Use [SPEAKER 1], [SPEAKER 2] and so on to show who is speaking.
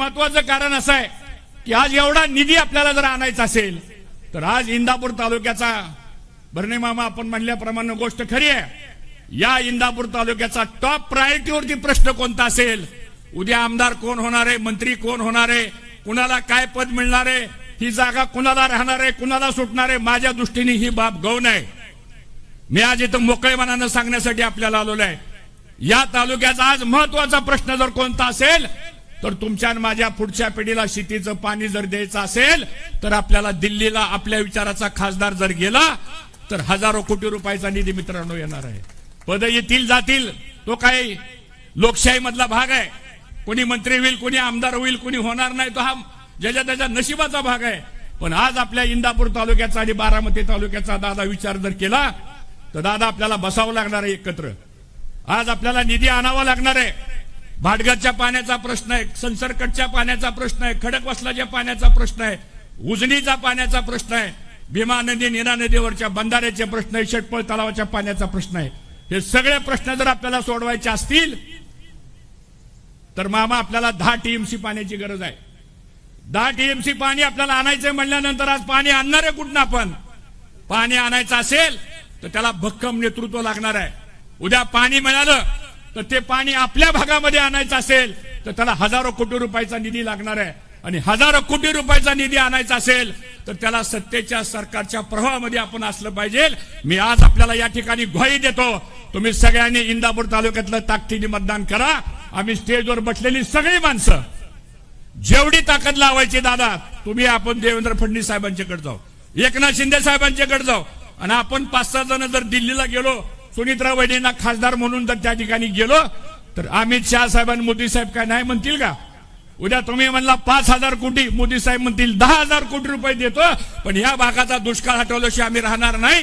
[SPEAKER 1] महत्वाचं कारण असं आहे की आज एवढा निधी आपल्याला जर आणायचा असेल तर आज इंदापूर तालुक्याचा भरणे मामा आपण म्हणल्याप्रमाणे गोष्ट खरी आहे. या इंदापूर तालुक्याचा टॉप प्रायोरिटीवरती प्रश्न कोणता असेल? उद्या आमदार कोण होणार आहे? मंत्री कोण होणार आहे? कुणाला काय पद मिळणार आहे? ही जागा कुणाला राहणार आहे? कुणाला सुटणार आहे? माझ्या दृष्टीने ही बाब गौण आहे. मी आज इथं मोकळे मनानं सांगण्यासाठी आपल्याला आलेलो आहे. या तालुक्याचा आज महत्त्वाचा प्रश्न जर कोणता असेल तर तुमच्या माझ्या पुढच्या पिढीला शेतीचं पाणी जर द्यायचं असेल तर आपल्याला दिल्लीला आपल्या विचाराचा खासदार जर गेला तर हजारो कोटी रुपयाचा निधी मित्रांनो येणार आहे. पद येतील जातील. तो काय लोकशाही मधला भाग आहे. कोणी मंत्री होईल कोणी आमदार होईल कोणी होणार नाही तो हा ज्याच्या त्याच्या नशिबाचा भाग आहे. पण आज आपल्या इंदापूर तालुक्याचा आणि बारामती तालुक्याचा दादा विचार जर केला तर दादा आपल्याला बसावं लागणार आहे एकत्र. आज आपल्याला निधी आणावा लागणार आहे. भाटगाच्या पाण्याचा प्रश्न आहे संसरकटच्या पाण्याचा प्रश्न आहे खडकवासलाच्या पाण्याचा प्रश्न आहे उजनीचा पाण्याचा प्रश्न आहे भीमा नदी नीना नदीवरच्या बंधाऱ्याचे प्रश्न आहे शेटपळ तलावाच्या पाण्याचा प्रश्न आहे. हे सगळे प्रश्न जर आपल्याला सोडवायचे असतील तर मामा आपल्याला दहा टीएमसी पाण्याची गरज आहे. दहा टीएमसी पाणी आपल्याला आणायचं म्हणल्यानंतर आज पाणी आणणार आहे कुठं आपण? पाणी आणायचं असेल तर त्याला भक्कम नेतृत्व लागणार आहे. उद्या पाणी मिळालं तर ते पाणी आपल्या भागामध्ये आणायचं असेल तर त्याला हजारो कोटी रुपयाचा निधी लागणार आहे. आणि हजारो कोटी रुपयाचा निधी आणायचा असेल तर त्याला सत्तेच्या सरकारच्या प्रवाहामध्ये आपण असलं पाहिजे. मी आज आपल्याला या ठिकाणी ग्वाही देतो. तुम्ही सगळ्यांनी इंदापूर तालुक्यातलं ताकदीने मतदान करा. आम्ही स्टेजवर बसलेली सगळी माणसं. जेवढी ताकद लावायची दादा तुम्ही आपण देवेंद्र फडणवीस साहेबांच्याकडे जाऊ. एकनाथ शिंदे साहेबांच्याकडे जाऊ. आणि आपण पाच सहा जण जर दिल्लीला गेलो सुनित्रा वैदेंना खासदार म्हणून जर त्या ठिकाणी गेलो तर अमित शहा साहेब आणि मोदी साहेब काय नाही म्हणतील का? उद्या तुम्ही म्हणला पाच हजार कोटी मोदी साहेब म्हणतील दहा हजार कोटी रुपये देतो पण या भागाचा दुष्काळ हटवल्याशिवाय आम्ही राहणार नाही.